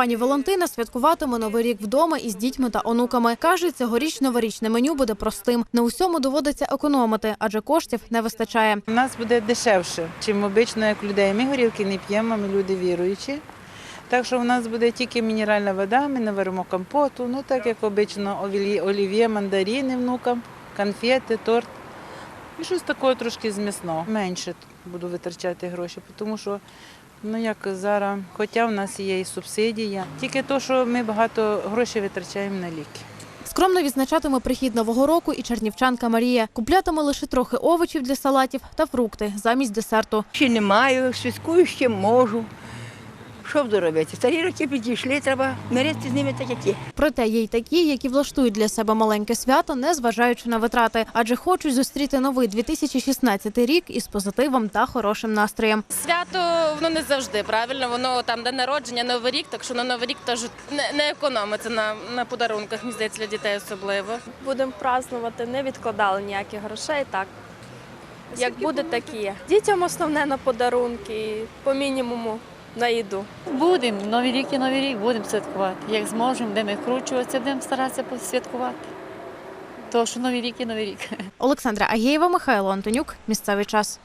Пані Валентина святкуватиме новий рік вдома із дітьми та онуками. Каже, цьогоріч новорічне меню буде простим. На усьому доводиться економити, адже коштів не вистачає. У нас буде дешевше, чим обично, як людей. Ми горілки не п'ємо, ми люди віруючі. Так що у нас буде тільки мінеральна вода, ми не варимо компоту, ну так як обично олі- олів'є, мандарини внукам, конфети, торт. І щось такого трошки з м'ясного. Менше буду витрачати гроші, тому що ну як зараз, хоча в нас є і субсидія, тільки то, що ми багато грошей витрачаємо на ліки. Скромно відзначатиме прихід нового року і чернівчанка Марія. Куплятиме лише трохи овочів для салатів та фрукти замість десерту. Ще не маю, святкую ще можу. Що буду робити? Старі роки підійшли, треба миритися з ними так, як є. Проте є й такі, які влаштують для себе маленьке свято, не зважаючи на витрати, адже хочуть зустріти новий 2016 рік із позитивом та хорошим настроєм. Свято воно не завжди правильно. Воно там день народження, новий рік, так що на новий рік теж не, не економиться на, на подарунках, мені здається, для дітей особливо. будемо празднувати, не відкладали ніяких грошей. Так як буде, так і є. Дітям основне на подарунки, по мінімуму на їду. Будемо, новий рік і новий рік будемо святкувати. Як зможемо, будемо кручуватися, будемо старатися посвяткувати. Тому що новий рік і новий рік. Олександра Агєєва, Михайло Антонюк. Місцевий час.